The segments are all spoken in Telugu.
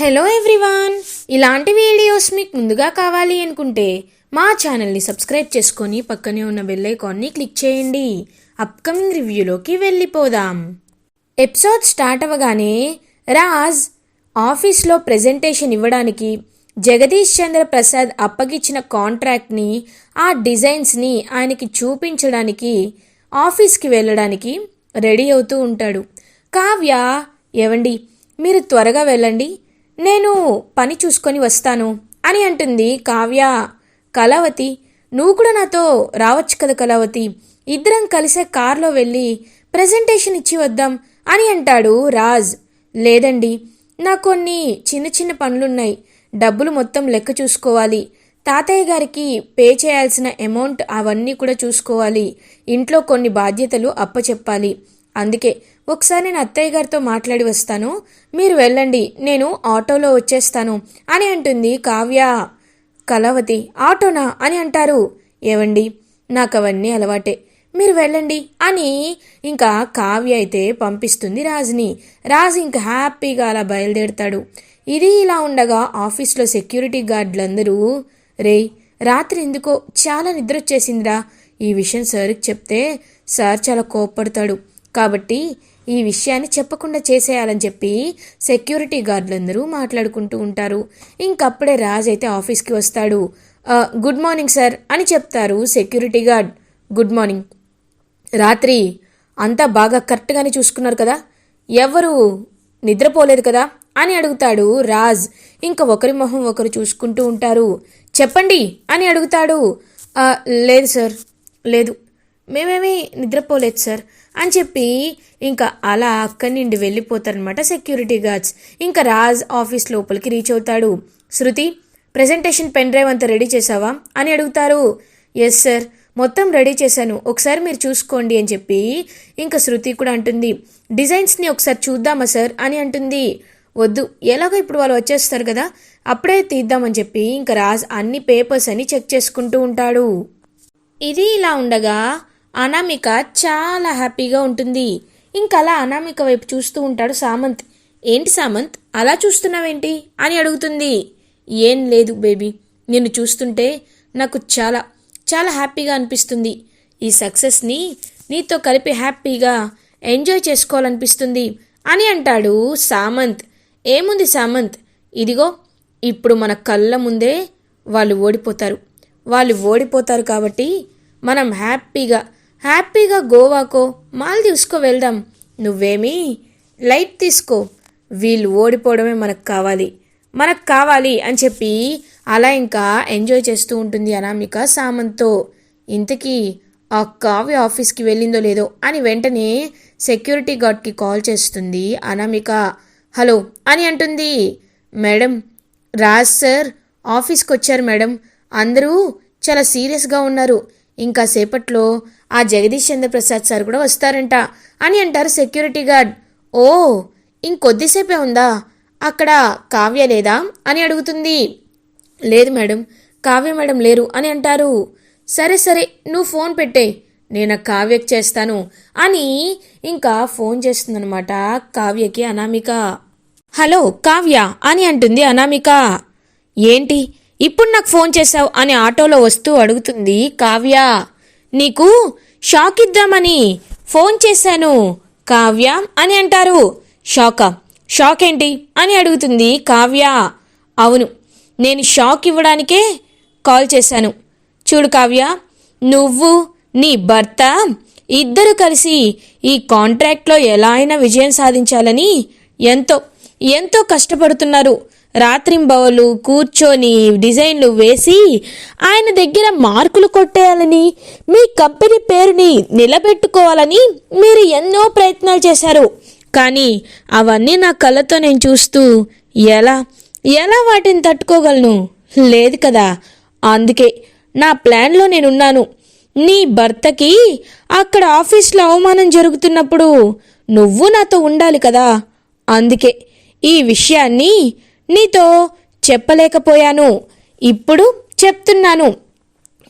హలో ఎవ్రీవాన్ ఇలాంటి వీడియోస్ మీకు ముందుగా కావాలి అనుకుంటే మా ఛానల్ని సబ్స్క్రైబ్ చేసుకొని పక్కనే ఉన్న బెల్ ఐకాన్ని క్లిక్ చేయండి. అప్కమింగ్ రివ్యూలోకి వెళ్ళిపోదాం. ఎపిసోడ్ స్టార్ట్ అవ్వగానే రాజ్ ఆఫీస్లో ప్రెజెంటేషన్ ఇవ్వడానికి జగదీష్ చంద్ర ప్రసాద్ అప్పగిచ్చిన కాంట్రాక్ట్ని ఆ డిజైన్స్ని ఆయనకి చూపించడానికి ఆఫీస్కి వెళ్ళడానికి రెడీ అవుతూ ఉంటాడు. కావ్య ఏవండి? మీరు త్వరగా వెళ్ళండి. నేను పని చూసుకొని వస్తాను అని అంటుంది కావ్య. కళావతి నువ్వు కూడా నాతో రావచ్చు కదా కళావతి? ఇద్దరం కలిసే కార్లో వెళ్ళి ప్రజెంటేషన్ ఇచ్చి వద్దాం అని అంటాడు రాజ్. లేదండి నాకు కొన్ని చిన్న చిన్న పనులున్నాయి. డబ్బులు మొత్తం లెక్క చూసుకోవాలి. తాతయ్య గారికి పే చేయాల్సిన అమౌంట్ అవన్నీ కూడా చూసుకోవాలి. ఇంట్లో కొన్ని బాధ్యతలు అప్పచెప్పాలి. అందుకే ఒకసారి నేను అత్తయ్య గారితో మాట్లాడి వస్తాను. మీరు వెళ్ళండి. నేను ఆటోలో వచ్చేస్తాను అని అంటుంది కావ్య. కళావతి ఆటోనా? అని అంటారు. ఏవండి? నాకు అవన్నీ అలవాటే. మీరు వెళ్ళండి అని ఇంకా కావ్య అయితే పంపిస్తుంది రాజుని. రాజు ఇంకా హ్యాపీగా అలా బయలుదేరుతాడు. ఇది ఇలా ఉండగా ఆఫీస్లో సెక్యూరిటీ గార్డులందరూ రే రాత్రి ఎందుకో చాలా నిద్ర వచ్చేసిందిరా. ఈ విషయం సార్కి చెప్తే సార్ చాలా కోప్పడతాడు. కాబట్టి ఈ విషయాన్ని చెప్పకుండా చేసేయాలని చెప్పి సెక్యూరిటీ గార్డులందరూ మాట్లాడుకుంటూ ఉంటారు. ఇంకప్పుడే రాజ్ అయితే ఆఫీస్కి వస్తాడు. గుడ్ మార్నింగ్ సార్ అని చెప్తారు సెక్యూరిటీ గార్డ్. Good morning. రాత్రి అంతా బాగా కరెక్ట్గానే చూసుకున్నారు కదా? ఎవరు నిద్రపోలేదు కదా? అని అడుగుతాడు రాజ్. ఇంకా ఒకరి మొహం ఒకరు చూసుకుంటూ ఉంటారు. చెప్పండి అని అడుగుతాడు. లేదు సార్ లేదు. మేమేమీ నిద్రపోలేదు సార్. అని చెప్పి ఇంకా అలా అక్కడి నుండి వెళ్ళిపోతారనమాట సెక్యూరిటీ గార్డ్స్ ఇంకా రాజ్ ఆఫీస్ లోపలికి రీచ్ అవుతాడు. శృతి ప్రెజెంటేషన్ పెన్ డ్రైవ్ అంతా రెడీ చేసావా? అని అడుగుతారు. ఎస్ సార్ మొత్తం రెడీ చేశాను. ఒకసారి మీరు చూసుకోండి అని చెప్పి ఇంకా శృతి కూడా అంటుంది. డిజైన్స్ని ఒకసారి చూద్దామా సార్ అని అంటుంది. వద్దు. ఎలాగో ఇప్పుడు వాళ్ళు వచ్చేస్తారు కదా అప్పుడే తీద్దామని చెప్పి ఇంకా రాజ్ అన్ని పేపర్స్ అని చెక్ చేసుకుంటూ ఉంటాడు. ఇది ఇలా ఉండగా అనామిక చాలా హ్యాపీగా ఉంటుంది. ఇంకా అలా అనామిక వైపు చూస్తూ ఉంటాడు సామంత్. ఏంటి సామంత్? అలా చూస్తున్నావేంటి? అని అడుగుతుంది. ఏం లేదు బేబీ. నిన్ను చూస్తుంటే నాకు చాలా చాలా హ్యాపీగా అనిపిస్తుంది. ఈ సక్సెస్ని నీతో కలిపి హ్యాపీగా ఎంజాయ్ చేసుకోవాలనిపిస్తుంది అని అంటాడు సామంత్. ఏముంది సామంత్? ఇదిగో ఇప్పుడు మన కళ్ళ ముందే వాళ్ళు ఓడిపోతారు. వాళ్ళు ఓడిపోతారు కాబట్టి మనం హ్యాపీగా హ్యాపీగా గోవాకో మాల్దీవ్స్కో వెళ్దాం. నువ్వేమీ? లైట్ తీసుకో. వీళ్ళు ఓడిపోవడమే మనకు కావాలి. మనకు కావాలి అని చెప్పి అలా ఇంకా ఎంజాయ్ చేస్తూ ఉంటుంది అనామిక సామంతో ఇంతకీ ఆ కావ్య ఆఫీస్కి వెళ్ళిందో లేదో అని వెంటనే సెక్యూరిటీ గార్డ్కి కాల్ చేస్తుంది అనామిక. హలో అని అంటుంది. మేడం రాజ్ సార్ ఆఫీస్కి వచ్చారు మేడం. అందరూ చాలా సీరియస్గా ఉన్నారు. ఇంకా సేపట్లో ఆ జగదీష్ చంద్ర ప్రసాద్ సార్ కూడా వస్తారంట అని అంటారు సెక్యూరిటీ గార్డ్. ఓ ఇంకొద్దిసేపే ఉందా? అక్కడ కావ్య లేదా? అని అడుగుతుంది. లేదు మేడం కావ్య మేడం లేరు అని అంటారు. సరే సరే నువ్వు ఫోన్ పెట్టే నేను ఆ కావ్యకి చేస్తాను అని ఇంకా ఫోన్ చేస్తుందనమాట కావ్యకి అనామిక. హలో కావ్య అని అంటుంది అనామిక. ఏంటి? ఇప్పుడు నాకు ఫోన్ చేశావు అని ఆటోలో వస్తూ అడుగుతుంది కావ్య. నీకు షాక్ ఇద్దామని ఫోన్ చేశాను కావ్య అని అంటారు. షాకా? షాక్ ఏంటి? అని అడుగుతుంది కావ్య. అవును నేను షాక్ ఇవ్వడానికే కాల్ చేశాను. చూడు కావ్య నువ్వు నీ భర్త ఇద్దరు కలిసి ఈ కాంట్రాక్ట్లో ఎలా అయినా విజయం సాధించాలని ఎంతో ఎంతో కష్టపడుతున్నారు. రాత్రింబవలు కూర్చొని డిజైన్లు వేసి ఆయన దగ్గర మార్కులు కొట్టేయాలని మీ కంపెనీ పేరుని నిలబెట్టుకోవాలని మీరు ఎన్నో ప్రయత్నాలు చేశారు. కానీ అవన్నీ నా కళ్ళతో నేను చూస్తూ ఎలా ఎలా వాటిని తట్టుకోగలను? లేదు కదా. అందుకే నా ప్లాన్లో నేనున్నాను. నీ భర్తకి అక్కడ ఆఫీస్లో అవమానం జరుగుతున్నప్పుడు నువ్వు నాతో ఉండాలి కదా. అందుకే ఈ విషయాన్ని నీతో చెప్పలేకపోయాను. ఇప్పుడు చెప్తున్నాను.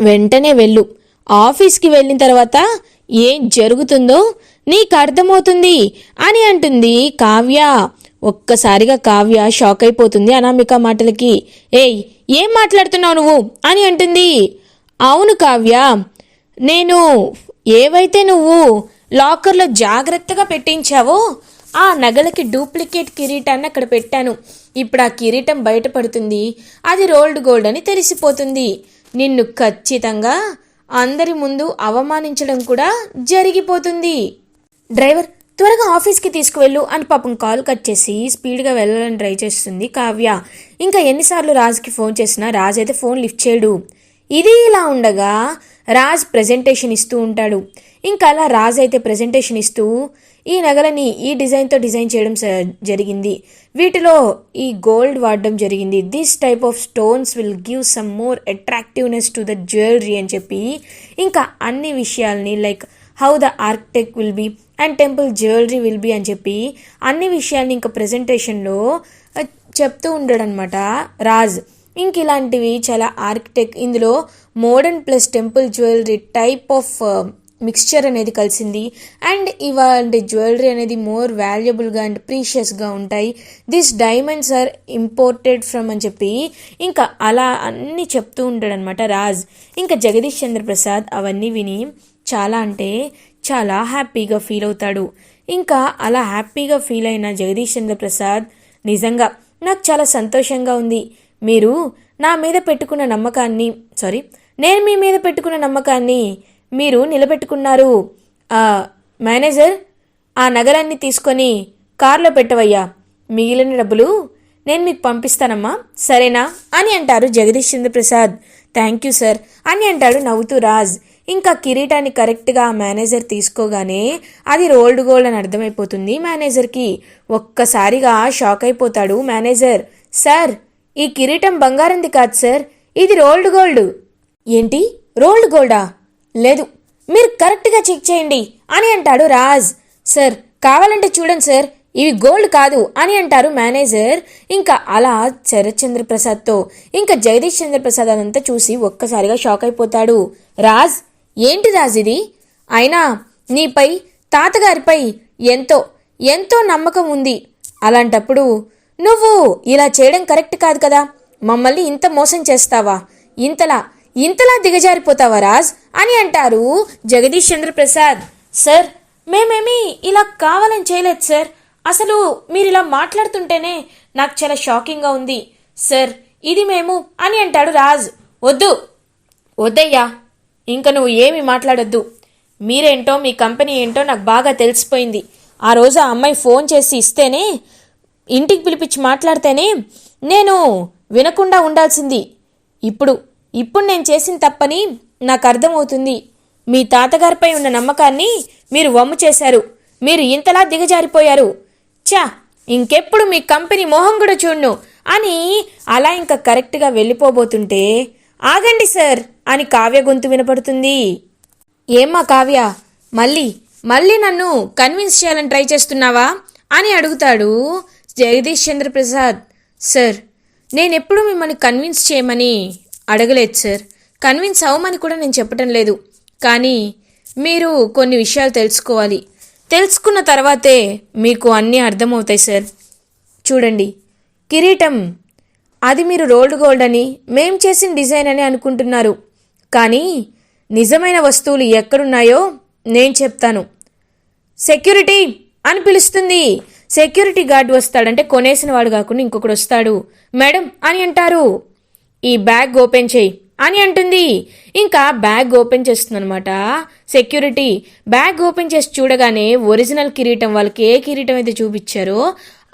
వెంటనే వెళ్ళు. ఆఫీస్కి వెళ్ళిన తర్వాత ఏం జరుగుతుందో నీకు అర్థమవుతుంది అని అంటుంది కావ్య. ఒక్కసారిగా కావ్య షాక్ అయిపోతుంది అనామిక మాటలకి. ఏయ్ ఏం మాట్లాడుతున్నావు నువ్వు? అని అంటుంది. అవును కావ్య. నేను ఏవైతే నువ్వు లాకర్లో జాగ్రత్తగా పెట్టించావో ఆ నగలకి డూప్లికేట్ కిరీటాన్ని అక్కడ పెట్టాను. ఇప్పుడు ఆ కిరీటం బయటపడుతుంది. అది రోల్డ్ గోల్డ్ అని తెలిసిపోతుంది. నిన్ను ఖచ్చితంగా అందరి ముందు అవమానించడం కూడా జరిగిపోతుంది. డ్రైవర్ త్వరగా ఆఫీస్కి తీసుకువెళ్ళు అని పాపం కాల్ కట్ చేసి స్పీడ్గా వెళ్ళాలని ట్రై చేస్తుంది కావ్య. ఇంకా ఎన్నిసార్లు రాజుకి ఫోన్ చేసినా రాజు అయితే ఫోన్ లిఫ్ట్ చేయడు. ఇది ఇలా ఉండగా రాజ్ ప్రజెంటేషన్ ఇస్తూ ఉంటాడు. ఇంకా అలా రాజ్ అయితే ప్రజెంటేషన్ ఇస్తూ ఈ నగలని ఈ డిజైన్తో డిజైన్ చేయడం జరిగింది. వీటిలో ఈ గోల్డ్ వాడడం జరిగింది. This type of stones will give some more attractiveness to the jewellery అని చెప్పి ఇంకా అన్ని విషయాల్ని like how the architect will be and temple jewellery will be అని చెప్పి అన్ని విషయాల్ని ఇంకా ప్రజెంటేషన్లో చెప్తూ ఉండడనమాట రాజ్. ఇంక ఇలాంటివి చాలా ఆర్కిటెక్ ఇందులో modern plus temple jewellery type of mixture అనేది కలిసింది. అండ్ ఇవాళ జ్యువెలరీ అనేది మోర్ వాల్యుబుల్గా అండ్ ప్రీషియస్గా ఉంటాయి. This diamonds are imported from అని చెప్పి ఇంకా అలా అన్నీ చెప్తూ ఉంటాడనమాట రాజ్. ఇంకా జగదీష్ చంద్ర ప్రసాద్ అవన్నీ విని చాలా అంటే చాలా హ్యాపీగా ఫీల్ అవుతాడు. ఇంకా అలా హ్యాపీగా ఫీల్ అయిన జగదీష్ చంద్రప్రసాద్ నిజంగా నాకు చాలా సంతోషంగా ఉంది. మీరు నా మీద పెట్టుకున్న నమ్మకాన్ని సారీ నేను మీ మీద పెట్టుకున్న నమ్మకాన్ని మీరు నిలబెట్టుకున్నారు. మేనేజర్ ఆ నగరాన్ని తీసుకొని కారులో పెట్టవయ్యా. మిగిలిన డబ్బులు నేను మీకు పంపిస్తానమ్మా. సరేనా? అని అంటారు Jagadish Chandra Prasad. Thank you sir అని అంటాడు నవ్వుతూ రాజ్. ఇంకా కిరీటాన్ని కరెక్ట్గా ఆ మేనేజర్ తీసుకోగానే అది రోల్డ్ గోల్డ్ అని అర్థమైపోతుంది మేనేజర్కి. ఒక్కసారిగా షాక్ అయిపోతాడు మేనేజర్. సార్ ఈ కిరీటం బంగారంది కాదు సార్. ఇది రోల్డ్ గోల్డ్. ఏంటి? రోల్డ్ గోల్డా? లేదు. మీరు కరెక్ట్గా చెక్ చేయండి. అని అంటాడు రాజ్. సార్ కావాలంటే చూడండి సార్. ఇవి గోల్డ్ కాదు అని అంటారు మేనేజర్. ఇంకా అలా శరత్చంద్రప్రసాద్తో ఇంకా జగదీష్ చంద్రప్రసాద్ అదంతా చూసి ఒక్కసారిగా షాక్ అయిపోతాడు. రాజ్ ఏంటి రాజ్ ఇది? అయినా నీపై తాతగారిపై ఎంతో ఎంతో నమ్మకం ఉంది. అలాంటప్పుడు నువ్వు ఇలా చేయడం కరెక్ట్ కాదు కదా. మమ్మల్ని ఇంత మోసం చేస్తావా? ఇంతలా ఇంతలా దిగజారిపోతావా రాజ్? అని అంటారు జగదీష్ చంద్ర ప్రసాద్ సార్ మేమేమీ ఇలా కావాలని చేయలేదు సార్. అసలు మీరు ఇలా మాట్లాడుతుంటేనే నాకు చాలా షాకింగ్గా ఉంది. సార్ ఇది మేము అని అంటాడు రాజ్. వద్దు. వద్దయ్యా ఇంక నువ్వు ఏమి మాట్లాడొద్దు. మీరేంటో మీ కంపెనీ ఏంటో నాకు బాగా తెలిసిపోయింది. ఆ రోజు ఆ అమ్మాయి ఫోన్ చేసి ఇస్తేనే ఇంటికి పిలిపించి మాట్లాడితేనే నేను వినకుండా ఉండాల్సింది. ఇప్పుడు ఇప్పుడు నేను చేసిన తప్పని నాకు అర్థమవుతుంది. మీ తాతగారిపై ఉన్న నమ్మకాన్ని మీరు వమ్ము చేశారు. మీరు ఇంతలా దిగజారిపోయారు. చా ఇంకెప్పుడు మీ కంపెనీ మోహం కూడా చూడ్ను అని అలా ఇంకా కరెక్ట్గా వెళ్ళిపోబోతుంటే ఆగండి సార్ అని కావ్య గొంతు వినపడుతుంది. ఏమ్మా కావ్య మళ్ళీ మళ్ళీ నన్ను కన్విన్స్ చేయాలని ట్రై చేస్తున్నావా అని అడుగుతాడు జగదీష్ చంద్ర ప్రసాద్ సార్ నేనెప్పుడు మిమ్మల్ని కన్విన్స్ చేయమని అడగలేదు సార్. కన్విన్స్ అవ్వమని కూడా నేను చెప్పటం లేదు. కానీ మీరు కొన్ని విషయాలు తెలుసుకోవాలి. తెలుసుకున్న తర్వాతే మీకు అన్నీ అర్థమవుతాయి సార్. చూడండి. కిరీటం అది మీరు రోల్డ్ గోల్డ్ అని మేం చేసిన డిజైన్ అని అనుకుంటున్నారు. కానీ నిజమైన వస్తువులు ఎక్కడున్నాయో నేను చెప్తాను. సెక్యూరిటీ అని పిలుస్తుంది. సెక్యూరిటీ గార్డ్ వస్తాడంటే కొనేసిన వాడు కాకుండా ఇంకొకడు వస్తాడు. మేడం అని అంటారు. ఈ బ్యాగ్ ఓపెన్ చేయి అని అంటుంది. ఇంకా బ్యాగ్ ఓపెన్ చేస్తుందనమాట సెక్యూరిటీ బ్యాగ్ ఓపెన్ చేసి చూడగానే ఒరిజినల్ కిరీటం వాళ్ళకి ఏ కిరీటం అయితే చూపించారో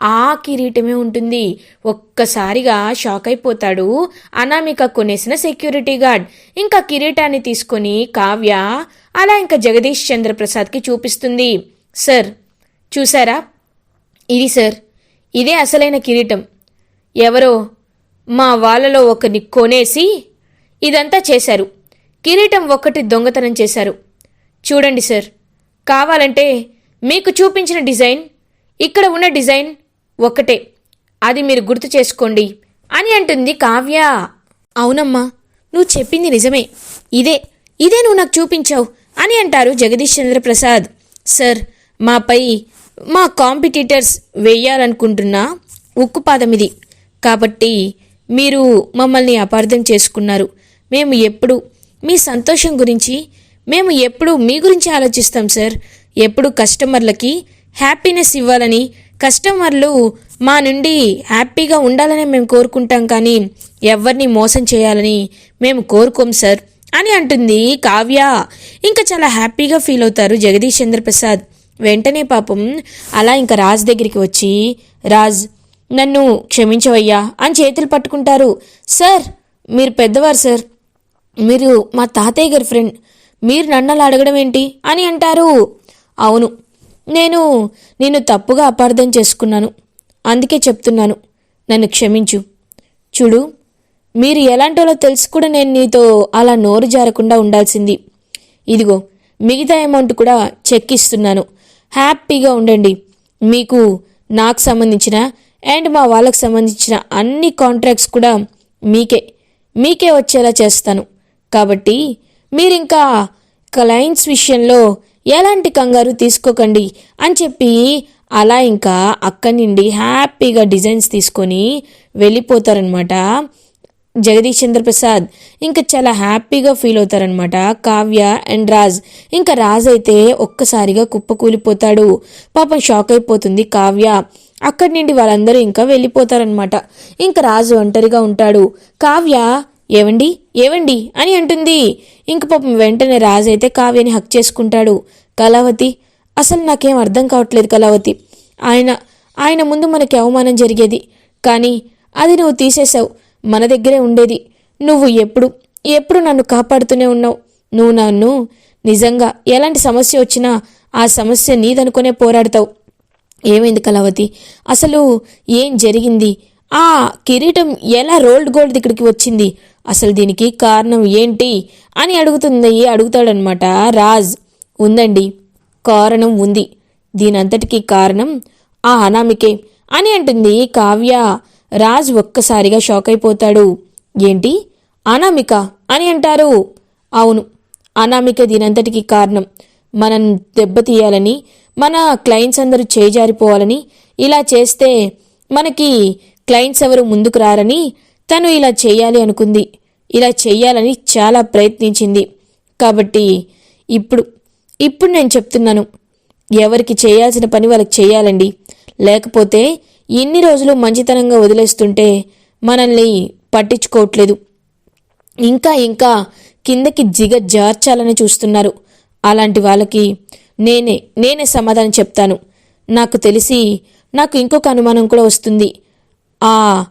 ఆ కిరీటమే ఉంటుంది. ఒక్కసారిగా షాక్ అయిపోతాడు అనామిక కొనేసిన సెక్యూరిటీ గార్డ్. ఇంకా కిరీటాన్ని తీసుకొని కావ్య అలా ఇంకా జగదీష్ చంద్రప్రసాద్కి చూపిస్తుంది. సార్ చూసారా? ఇది సార్. ఇదే అసలైన కిరీటం. ఎవరో మా వాళ్ళలో ఒకరిని కొనేసి ఇదంతా చేశారు. కిరీటం ఒక్కటి దొంగతనం చేశారు. చూడండి సార్. కావాలంటే మీకు చూపించిన డిజైన్ ఇక్కడ ఉన్న డిజైన్ ఒక్కటే. అది మీరు గుర్తు చేసుకోండి అని అంటుంది కావ్య. అవునమ్మా నువ్వు చెప్పింది నిజమే. ఇదే ఇదే నువ్వు నాకు చూపించావు అని అంటారు జగదీష్ చంద్రప్రసాద్. సార్ మాపై మా కాంపిటీటర్స్ వేయాలనుకుంటున్న ఉక్కు ఇది. కాబట్టి మీరు మమ్మల్ని అపార్థం చేసుకున్నారు. మేము ఎప్పుడు మీ సంతోషం గురించి మేము ఎప్పుడు మీ గురించి ఆలోచిస్తాం సార్. ఎప్పుడు కస్టమర్లకి హ్యాపీనెస్ ఇవ్వాలని కస్టమర్లు మా నుండి హ్యాపీగా ఉండాలని మేము కోరుకుంటాం కానీ ఎవరిని మోసం చేయాలని మేము కోరుకోం సార్ అని అంటుంది కావ్య. ఇంకా చాలా హ్యాపీగా ఫీల్ అవుతారు జగదీష్ చంద్రప్రసాద్. వెంటనే పాపం అలా ఇంకా రాజ్ దగ్గరికి వచ్చి రాజ్ నన్ను క్షమించవయ్యా అని చేతులు పట్టుకుంటారు. సార్ మీరు పెద్దవారు సార్. మీరు మా తాతయ్య గారి ఫ్రెండ్. మీరు నన్ను అలా అడగడం ఏంటి? అని అంటారు. అవును నేను నిన్ను తప్పుగా అపార్థం చేసుకున్నాను. అందుకే చెప్తున్నాను నన్ను క్షమించు. చూడు మీరు ఎలాంటోలో తెలుసు కూడా నేను నీతో అలా నోరు జారకుండా ఉండాల్సింది. ఇదిగో మిగతా అమౌంట్ కూడా చెక్ ఇస్తున్నాను హ్యాపీగా ఉండండి. మీకు నాకు సంబంధించిన అండ్ మా వాళ్ళకి సంబంధించిన అన్ని కాంట్రాక్ట్స్ కూడా మీకే మీకే వచ్చేలా చేస్తాను. కాబట్టి మీరు ఇంకా క్లయింట్స్ విషయంలో ఎలాంటి కంగారు తీసుకోకండి అని చెప్పి అలా ఇంకా అక్కడి నుండి హ్యాపీగా డిజైన్స్ తీసుకొని వెళ్ళిపోతారనమాట జగదీష్ చంద్రప్రసాద్. ఇంకా చాలా హ్యాపీగా ఫీల్ అవుతారనమాట కావ్య అండ్ రాజ్. ఇంకా రాజ్ అయితే ఒక్కసారిగా కుప్పకూలిపోతాడు. పాపం షాక్ అయిపోతుంది కావ్య. అక్కడి నుండి వాళ్ళందరూ ఇంకా వెళ్ళిపోతారనమాట ఇంకా రాజు ఒంటరిగా ఉంటాడు. కావ్య ఏవండి? ఏవండి? అని అంటుంది. ఇంక పాపం వెంటనే రాజు అయితే కావ్యని హక్ చేసుకుంటాడు. కళావతి అసలు నాకేం అర్థం కావట్లేదు కళావతి. ఆయన ఆయన ముందు మనకి అవమానం జరిగేది. కానీ అది నువ్వు తీసేశావు. మన దగ్గరే ఉండేది. నువ్వు ఎప్పుడు ఎప్పుడు నన్ను కాపాడుతూనే ఉన్నావు. నువ్వు నన్ను నిజంగా ఎలాంటి సమస్య వచ్చినా ఆ సమస్య నీదనుకునే పోరాడతావు. ఏమైంది కళావతి? అసలు ఏం జరిగింది? ఆ కిరీటం ఎలా రోల్డ్ గోల్డ్ ఇక్కడికి వచ్చింది? అసలు దీనికి కారణం ఏంటి అని అడుగుతుంది అడుగుతాడనమాట రాజ్. ఉందండి కారణం ఉంది. దీనంతటికీ కారణం ఆ అనామికే అని అంటుంది కావ్య. రాజ్ ఒక్కసారిగా షాక్ అయిపోతాడు. ఏంటి? అనామిక అని అంటారు. అవును అనామిక దీనంతటికి కారణం. మనం దెబ్బతీయాలని మన క్లయింట్స్ అందరూ చేజారిపోవాలని ఇలా చేస్తే మనకి క్లయింట్స్ ఎవరు ముందుకు రారని తను ఇలా చేయాలి అనుకుంది. ఇలా చేయాలని చాలా ప్రయత్నించింది. కాబట్టి ఇప్పుడు ఇప్పుడు నేను చెప్తున్నాను. ఎవరికి చేయాల్సిన పని వాళ్ళకి చేయాలండి. లేకపోతే ఇన్ని రోజులు మంచితనంగా వదిలేస్తుంటే మనల్ని పట్టించుకోవట్లేదు. ఇంకా ఇంకా కిందకి జిగ జార్చాలని చూస్తున్నారు. అలాంటి వాళ్ళకి నేనే నేనే సమాధానం చెప్తాను. నాకు తెలిసి నాకు ఇంకొక అనుమానం కూడా వస్తుంది. ఆ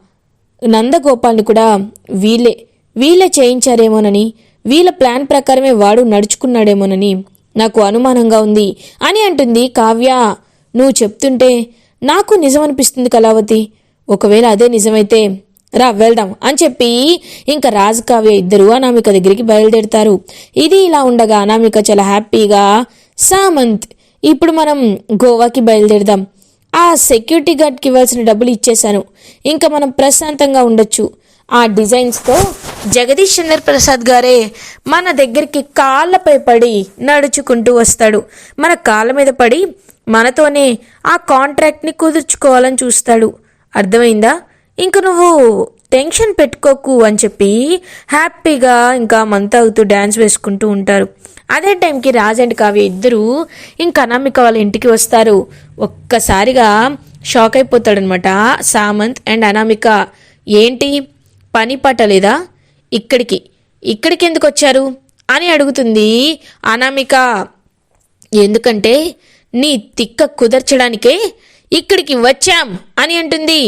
నందగోపాల్ని కూడా వీళ్ళే వీళ్ళే చేయించారేమోనని వీళ్ళ ప్లాన్ ప్రకారమే వాడు నడుచుకున్నాడేమోనని నాకు అనుమానంగా ఉంది. అని అంటుంది కావ్య. నువ్వు చెప్తుంటే నాకు నిజమనిపిస్తుంది కళావతి. ఒకవేళ అదే నిజమైతే రా వెళ్దాం అని చెప్పి ఇంకా రాజు కావ్య ఇద్దరు అనామిక దగ్గరికి బయలుదేరుతారు. ఇది ఇలా ఉండగా అనామిక చాలా హ్యాపీగా సామంత్ ఇప్పుడు మనం గోవాకి బయలుదేరదాం. ఆ సెక్యూరిటీ గార్డ్కి ఇవ్వాల్సిన డబ్బులు ఇచ్చేశాను. ఇంకా మనం ప్రశాంతంగా ఉండొచ్చు. ఆ డిజైన్స్తో జగదీష్ చంద్ర ప్రసాద్ గారే మన దగ్గరికి కాళ్ళపై పడి నడుచుకుంటూ వస్తాడు. మన కాళ్ళ మీద పడి మనతోనే ఆ కాంట్రాక్ట్ని కుదుర్చుకోవాలని చూస్తాడు. అర్థమైందా? ఇంక నువ్వు టెన్షన్ పెట్టుకోకు అని చెప్పి హ్యాపీగా ఇంకా మంత్ అవుతూ డ్యాన్స్ వేసుకుంటూ ఉంటారు. అదే టైంకి రాజ్ అండ్ కావ్య ఇద్దరు ఇంకా అనామిక వాళ్ళ ఇంటికి వస్తారు. ఒక్కసారిగా షాక్ అయిపోతాడనమాట సామంత్ అండ్ అనామిక ఏంటి? పని పట్టలేదా ఇక్కడికి. ఇక్కడికి ఎందుకు వచ్చారు? అని అడుగుతుంది అనామిక. ఎందుకంటే నీ తిక్క కుదర్చడానికే ఇక్కడికి వచ్చాం అని అంటుంది.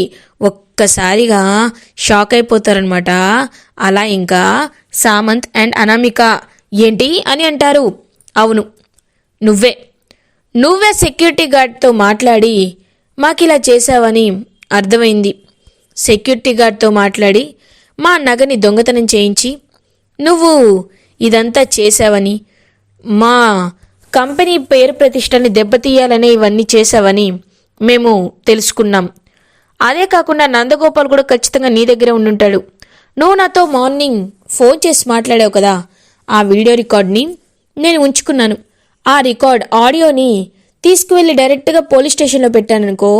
ఒక్కసారిగా షాక్ అయిపోతారనమాట అలా ఇంకా సామంత్ అండ్ అనామిక ఏంటి అని అంటారు. అవును నువ్వే. నువ్వే సెక్యూరిటీ గార్డ్తో మాట్లాడి మాకిలా చేశావని అర్థమైంది. సెక్యూరిటీ గార్డ్తో మాట్లాడి మా నగని దొంగతనం చేయించి నువ్వు ఇదంతా చేశావని మా కంపెనీ పేరు ప్రతిష్టని దెబ్బతీయాలనే ఇవన్నీ చేశావని మేము తెలుసుకున్నాం. అదే కాకుండా నందగోపాల్ కూడా ఖచ్చితంగా నీ దగ్గరే ఉండుంటాడు. నువ్వు నాతో మార్నింగ్ ఫోన్ చేసి మాట్లాడావు కదా ఆ వీడియో రికార్డ్ని నేను ఉంచుకున్నాను. ఆ రికార్డ్ ఆడియోని తీసుకువెళ్ళి డైరెక్ట్గా పోలీస్ స్టేషన్లో పెట్టాననుకో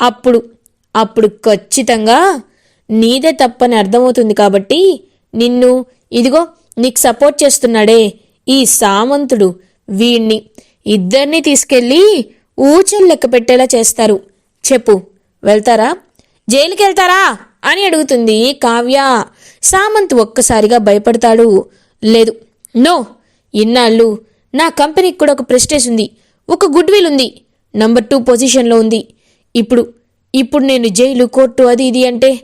అప్పుడు అప్పుడు ఖచ్చితంగా నీదే తప్పని అర్థమవుతుంది కాబట్టి నిన్ను ఇదిగో నీకు సపోర్ట్ చేస్తున్నాడే ఈ సామంతుడు. వీణ్ణి. ఇద్దరిని తీసుకెళ్ళి ఊచలు లెక్క పెట్టేలా చేస్తారు. చెప్పు. వెళ్తారా? జైలుకి వెళ్తారా అని అడుగుతుంది కావ్య. సామంత్ ఒక్కసారిగా భయపడతాడు. లేదు. నో. ఇన్నాళ్ళు నా కంపెనీకి కూడా ఒక ప్రెస్టేజ్ ఉంది. ఒక గుడ్ విల్ ఉంది. నంబర్ టూ పొజిషన్లో ఉంది. ఇప్పుడు ఇప్పుడు నేను జైలు కోర్టు అది ఇది అంటే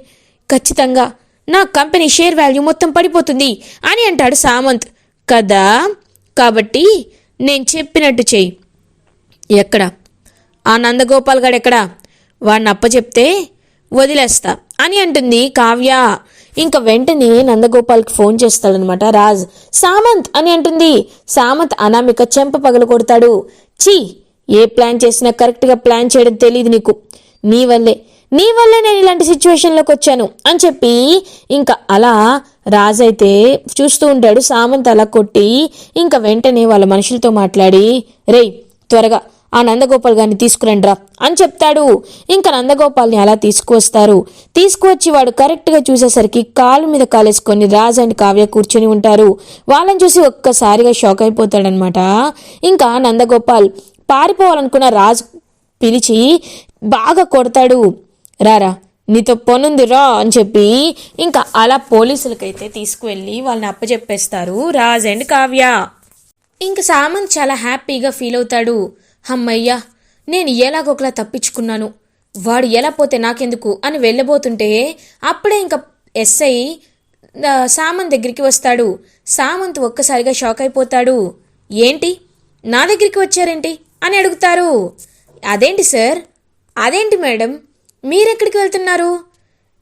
ఖచ్చితంగా నా కంపెనీ షేర్ వాల్యూ మొత్తం పడిపోతుంది అని అంటాడు సామంత్. కదా? కాబట్టి నేను చెప్పినట్టు చెయ్యి ఎక్కడ? ఆ నందగోపాల్ గాడు ఎక్కడా? వాడిని అప్పచెప్తే వదిలేస్తా. అని అంటుంది కావ్య. ఇంకా వెంటనే నందగోపాల్కి ఫోన్ చేస్తాడనమాట. రాజ్ సామంత్ అని అంటుంది. సామంత్ అనామిక చెంప పగల కొడతాడు. చీ ఏ ప్లాన్ చేసినా కరెక్ట్గా ప్లాన్ చేయడం తెలియదు నీకు. నీ వల్లే. నీ వల్లే నేను ఇలాంటి సిచ్యువేషన్లోకి వచ్చాను అని చెప్పి ఇంకా అలా రాజైతే చూస్తూ ఉంటాడు. సామంత్ అలా కొట్టి ఇంకా వెంటనే వాళ్ళ మనుషులతో మాట్లాడి రేయ్ త్వరగా ఆ నందగోపాల్ గారిని తీసుకురండిరా అని చెప్తాడు. ఇంకా నందగోపాల్ని అలా తీసుకువస్తారు. తీసుకువచ్చి వాడు కరెక్ట్గా చూసేసరికి కాలు మీద కాలేసుకొని రాజ్ అండ్ కావ్య కూర్చొని ఉంటారు. వాళ్ళని చూసి ఒక్కసారిగా షాక్ అయిపోతాడనమాట ఇంకా నందగోపాల్ పారిపోవాలనుకున్న రాజ్ పిలిచి బాగా కొడతాడు. రారా నీతో పనుంది రా అని చెప్పి ఇంకా అలా పోలీసులకైతే తీసుకువెళ్ళి వాళ్ళని అప్పచెప్పేస్తారు రాజ్ అండ్ కావ్య. ఇంక సామంత్ చాలా హ్యాపీగా ఫీల్ అవుతాడు. అమ్మయ్యా నేను ఎలాగొకలా తప్పించుకున్నాను. వాడు ఎలా పోతే నాకెందుకు? అని వెళ్ళబోతుంటే అప్పుడే ఇంకా ఎస్ఐ సామంత్ దగ్గరికి వస్తాడు. సామంత్ ఒక్కసారిగా షాక్ అయిపోతాడు. ఏంటి? నా దగ్గరికి వచ్చారేంటి? అని అడుగుతారు. అదేంటి సార్? అదేంటి మేడం? మీరెక్కడికి వెళ్తున్నారు?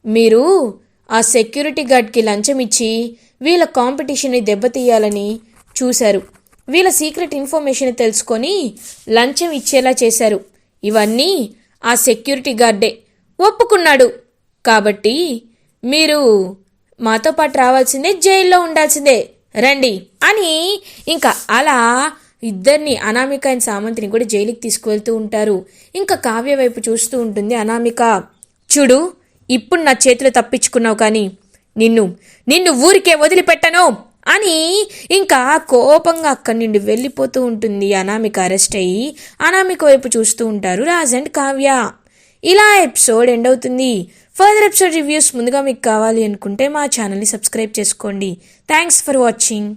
మీరు ఆ సెక్యూరిటీ గార్డ్కి లంచం ఇచ్చి వీళ్ళ కాంపిటీషన్ని దెబ్బతీయాలని చూశారు. వీళ్ళ సీక్రెట్ ఇన్ఫర్మేషన్ తెలుసుకొని లంచం ఇచ్చేలా చేశారు. ఇవన్నీ ఆ సెక్యూరిటీ గార్డే ఒప్పుకున్నాడు. కాబట్టి మీరు మాతో పాటు రావాల్సిందే జైల్లో ఉండాల్సిందే. రండి అని ఇంకా అలా ఇద్దరిని అనామిక అండ్ సామంతిని కూడా జైలుకి తీసుకువెళ్తూ ఉంటారు. ఇంకా కావ్య వైపు చూస్తూ ఉంటుంది అనామిక. చూడు ఇప్పుడు నా చేతిలో తప్పించుకున్నావు కానీ నిన్ను నిన్ను ఊరికే వదిలిపెట్టను అని ఇంకా కోపంగా అక్కడి నుండి వెళ్ళిపోతూ ఉంటుంది అనామిక అరెస్ట్ అయ్యి. అనామిక వైపు చూస్తూ ఉంటారు రాజ్ అండ్ కావ్య. ఇలా ఎపిసోడ్ ఎండ్ అవుతుంది. ఫర్దర్ ఎపిసోడ్ రివ్యూస్ ముందుగా మీకు కావాలి అనుకుంటే మా ఛానల్ని సబ్స్క్రైబ్ చేసుకోండి. Thanks for watching.